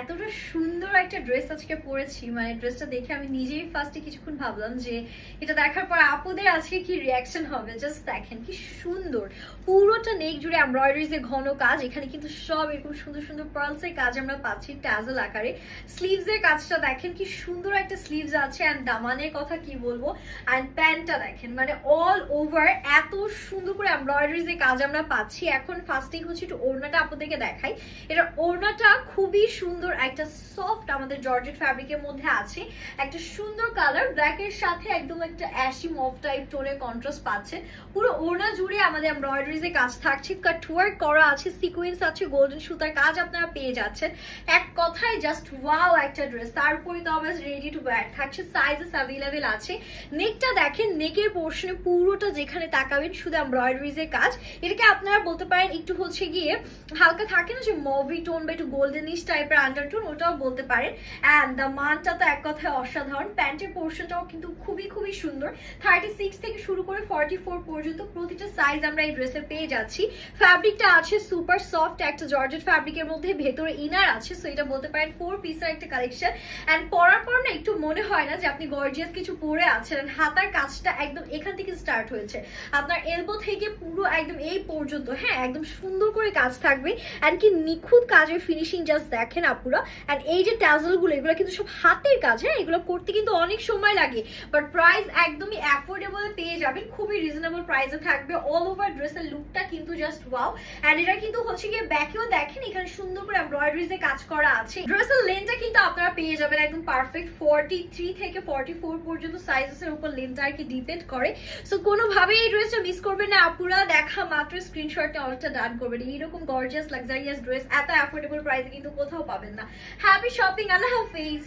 এতটা সুন্দর একটা ড্রেস আজকে পরেছি। মানে ড্রেসটা দেখে আমি নিজেই ফার্স্টে কিছুক্ষণ ভাবলাম যে এটা দেখার পর আপুদের আজকে কি রিয়াকশন হবে? জাস্ট দেখেন, কি সুন্দর। পুরোটা নেক জুড়ে এমব্রয়ডারিজ এর ঘন কাজ। এখানে কিন্তু সব এরকম সুন্দর সুন্দর পার্লস এর কাজ আমরা পাচ্ছি ট্যাজল আকারে। স্লিভস এর কাজটা দেখেন, কি সুন্দর একটা স্লিভস আছে অ্যান্ড দামানের কথা কি বলব? অ্যান্ড প্যান্টটা দেখেন মানে অল ওভার এত সুন্দর করে এমব্রয়ডারিজ এর কাজ আমরা পাচ্ছি। এখন ফার্স্টিং হচ্ছে একটু ওড়নাটা আপনাদেরকে দেখাই। এটা ওড়নাটা খুবই সুন্দর একটা সফট আমাদের জর্জেট ফ্যাব্রিকের মধ্যে আছে। একটা সুন্দর কালার ব্ল্যাক এর সাথে একদম একটা অ্যাশি মফ টাইপ টোনের কন্ট্রাস্ট পাচ্ছে। পুরো ওড়না জুড়ে আমাদের এমব্রয়ডারিজ কাজ থাকছে। কাট ওয়ার্ক করা আছে সিকোয়েন্স আছে গোল্ডেন সুতার কাজ আপনারা পেয়ে যাচ্ছেন। এক কথায় জাস্ট ওয়াও একটা ড্রেস তারপরে তো আবার রেডি টু ওয়্যার থাকছে। সাইজেস অ্যাভেলেবেল আছে। নেকটা দেখেন, নেকের পোর্শনে পুরোটা যেখানে তাকাবেন, শুধু এমব্রয়ডারিজ এর কাজ। এটাকে আপনারা বলতে পারেন, একটু হচ্ছে গিয়ে হালকা থাকে না যে মভি টোন বা একটু গোল্ডেনিশ টাইপের আন্ডারটোন ওটাও বলতে পারেন। অ্যান্ড দ্য মানটা তো এক কথায় অসাধারণ। প্যান্টের পোর্শনটাও কিন্তু খুবই খুবই সুন্দর। থার্টি সিক্স থেকে শুরু করে ফর্টি ফোর পর্যন্ত প্রতিটা সাইজ আমরা এই ড্রেসে পেয়ে যাচ্ছি। ফ্যাব্রিকটা আছে সুপার সফট একটা জর্জেট ফ্যাব্রিকের মধ্যে, ভেতরে ইনার আছে সো এটা বলতে পারেন ফোর পিসের একটা কালেকশন অ্যান্ড পরার পর না একটু মনে হয় না যে আপনি গর্জিয়াস কিছু পরে আছেন। And হাতার কাজটা একদম এখান থেকে স্টার্ট হয়েছে। আপনার এলবো থেকে পুরো একদম এই পর্যন্ত হ্যাঁ একদম সুন্দর করে কাজ থাকবে। অ্যান্ড কি নিখুঁত কাজের ফিনিশিং জাস্ট দেখেন আপুরা অ্যান্ড এই যে ট্যাজলগুলো এগুলো কিন্তু সব হাতের কাজ হ্যাঁ? এগুলো করতে কিন্তু অনেক সময় লাগে। বাট প্রাইস একদমই অ্যাফোর্ডেবল পেয়ে যাবেন খুবই রিজনেবল প্রাইসে থাকবে। অল ওভার ড্রেসের লুকটা কিন্তু জাস্ট ওয়াও অ্যান্ড এটা কিন্তু হচ্ছে গিয়ে ব্যাকেও দেখেন, এখানে সুন্দর করে এমব্রয়ডারিজ কাজ করা আছে। ড্রেসের লেনটা কিন্তু আপনারা পেয়ে যাবেন একদম পারফেক্ট ফর্টি থেকে ফর্টি ফোর পর্যন্ত সাইজেসের উপর লেনটা আর কি ডিপেন্ড করে। সো কোনোভাবেই এই ড্রেসটা মিস করবেন না। আপুরা, দেখা মাত্র স্ক্রিনশটে অর্ডারটা ডান করবেন। এইরকম গর্জিয়াস লাক্সারিয়াস ড্রেস এত অ্যাফোর্ডেবল প্রাইসে কিন্তু কোথাও পাবেন না। হ্যাপি শপিং আল্লাহ হাফিজ!